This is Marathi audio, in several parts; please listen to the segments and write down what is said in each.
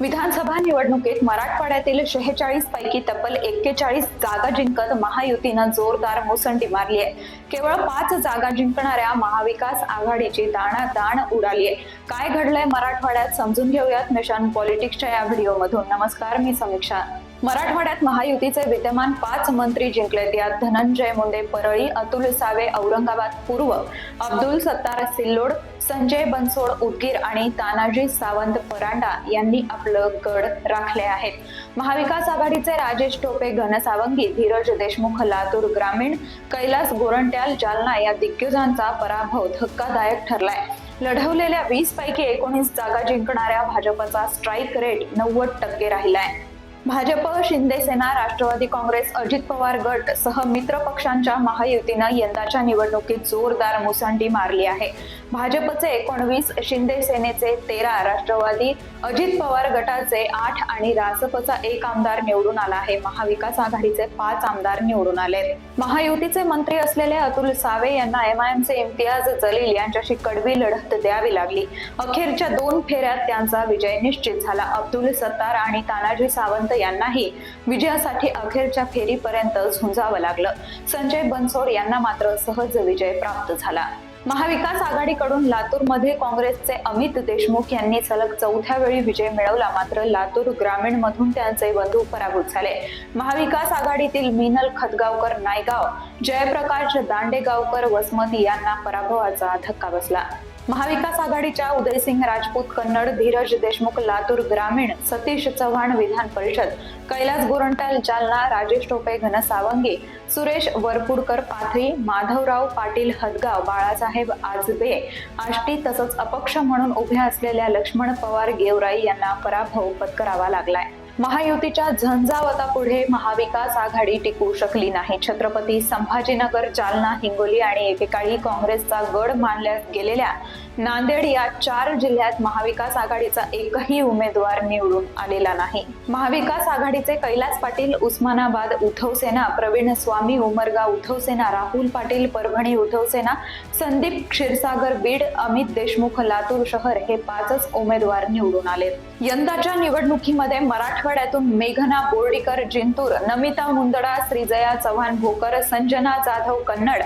विधानसभा निवडणुकीत मराठवाड्यातील शेहेचाळीस पैकी तब्बल एक्केचाळीस जागा जिंकत महायुतीनं जोरदार मुसंडी मारली आहे. केवळ पाच जागा जिंकणाऱ्या महाविकास आघाडीची दाणादाण उडाली आहे. काय घडलंय मराठवाड्यात समजून घेऊयात मिशन पॉलिटिक्सच्या या व्हिडिओमधून. नमस्कार मी समीक्षा. मराठवाड्यात महायुतीचे विद्यमान पाच मंत्री जिंकलेत. यात धनंजय मुंडे परळी अतुल सावे औरंगाबाद पूर्व अब्दुल सत्तार सिल्लोड संजय बनसोड उदगीर आणि तानाजी सावंत परांडा यांनी आपलं गड राखले आहेत. महाविकास आघाडीचे राजेश टोपे घनसावंगी धीरज देशमुख लातूर ग्रामीण कैलास गोरंट्याल जालना या दिग्गजांचा पराभव धक्कादायक ठरलाय. लढवलेल्या वीस पैकी एकोणीस जागा जिंकणाऱ्या भाजपचा स्ट्राईक रेट नव्वद टक्के राहिलाय. भाजप शिंदेसेना राष्ट्रवादी काँग्रेस अजित पवार गट सह मित्र पक्षांच्या महायुतीनं यंदाच्या निवडणुकीत जोरदार मुसंडी मारली आहे. भाजपचे एकोणवीस शिंदे सेनेचे तेरा राष्ट्रवादी अजित पवार गटाचे आठ आणि रासपचा एक आमदार निवडून आला आहे. महाविकास आघाडीचे पाच आमदार निवडून आले महायुतीचे मंत्री असलेले अतुल सावे यांना एमआयएमचे इम्तियाज जलील यांच्याशी कडवी लढत द्यावी लागली. अखेरच्या दोन फेऱ्यात त्यांचा विजय निश्चित झाला. अब्दुल सत्तार आणि तानाजी सावंत यांनाही विजयासाठी अखेरच्या फेरीपर्यंत झुंजावं लागलं. संजय बनसोड यांना मात्र सहज विजय प्राप्त झाला. महाविकास आघाडीकडून लातूरमध्ये काँग्रेसचे अमित देशमुख यांनी सलग चौथ्या वेळी विजय मिळवला. मात्र लातूर ग्रामीण मधून त्यांचे बंधू पराभूत झाले. महाविकास आघाडीतील मिनल खतगावकर नायगाव जयप्रकाश दांडेगावकर वसमती यांना पराभवाचा धक्का बसला. महाविकास आघाडीच्या उदयसिंग राजपूत कन्नड धीरज देशमुख लातूर ग्रामीण सतीश चव्हाण विधान परिषद कैलास गोरंटाल जालना राजेश टोपे घनसावंगी सुरेश वरपुडकर पाथरी माधवराव पाटील हदगाव बाळासाहेब आजबे आष्टी तसंच अपक्ष म्हणून उभ्या असलेल्या लक्ष्मण पवार गेवराई यांना पराभव पत्करावा लागलाय. महायुतीच्या झंझावतापुढे महाविकास आघाडी टिकू शकली नाही. छत्रपती संभाजीनगर जालना हिंगोली आणि एकेकाळी काँग्रेसचा गड मानल्या गेलेल्या नांदेड या चार जिल्ह्यात महाविकास आघाडीचा एकही उमेदवार निवडून आलेला नाही. महाविकास आघाडीचे कैलास पाटील उस्मानाबाद उद्धव प्रवीण स्वामी उमरगा उद्धव राहुल पाटील परभणी उद्धव संदीप क्षीरसागर बीड अमित देशमुख लातूर शहर हे पाचच उमेदवार निवडून आले यंदाच्या निवडणुकीमध्ये मराठवाड्यातून मेघना बोर्डीकर जिंतूर नमिता मुंदडा श्रीजया चव्हाण भोकर संजना जाधव कन्नड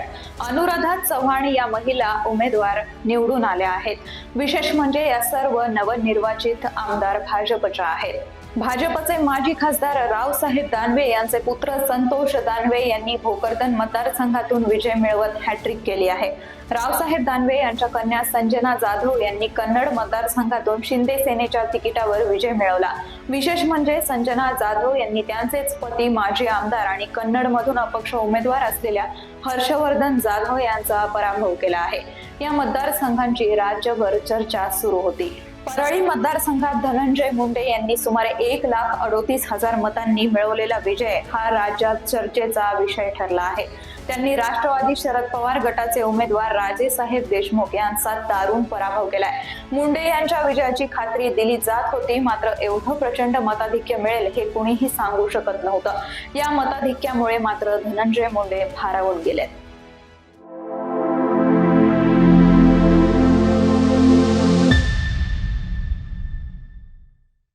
अनुराधा चव्हाण या महिला उमेदवार निवडून आल्या आहेत. विशेष म्हणजे या सर्व नवनिर्वाचित आमदार भाजपच्या आहेत. भाजपचे माजी खासदार रावसाहेब दानवे यांचे पुत्र संतोष दानवे यांनी भोकरदन मतदारसंघातून विजय मिळवत हॅट्रिक केली आहे. रावसाहेब दानवे यांच्या कन्या संजना जाधव यांनी कन्नड मतदारसंघातून शिंदे सेनेच्या तिकिटावर विजय मिळवला. विशेष म्हणजे संजना जाधव यांनी त्यांचेच पती माजी आमदार आणि कन्नड मधून अपक्ष उमेदवार असलेल्या हर्षवर्धन जाधव यांचा पराभव केला आहे. या मतदारसंघांची राज्यभर चर्चा सुरू होती. परळी मतदारसंघात धनंजय मुंडे यांनी सुमारे एक लाख अडोतीस हजार मतांनी मिळवलेला विजय हा राज्यात चर्चेचा विषय ठरला आहे. त्यांनी राष्ट्रवादी शरद पवार गटाचे उमेदवार राजेसाहेब देशमुख यांचा दारुण पराभव केलाय. मुंडे यांच्या विजयाची खात्री दिली जात होती मात्र एवढं प्रचंड मताधिक्य मिळेल हे कुणीही सांगू शकत नव्हतं. या मताधिक्यामुळे मात्र धनंजय मुंडे भारावून गेलेत.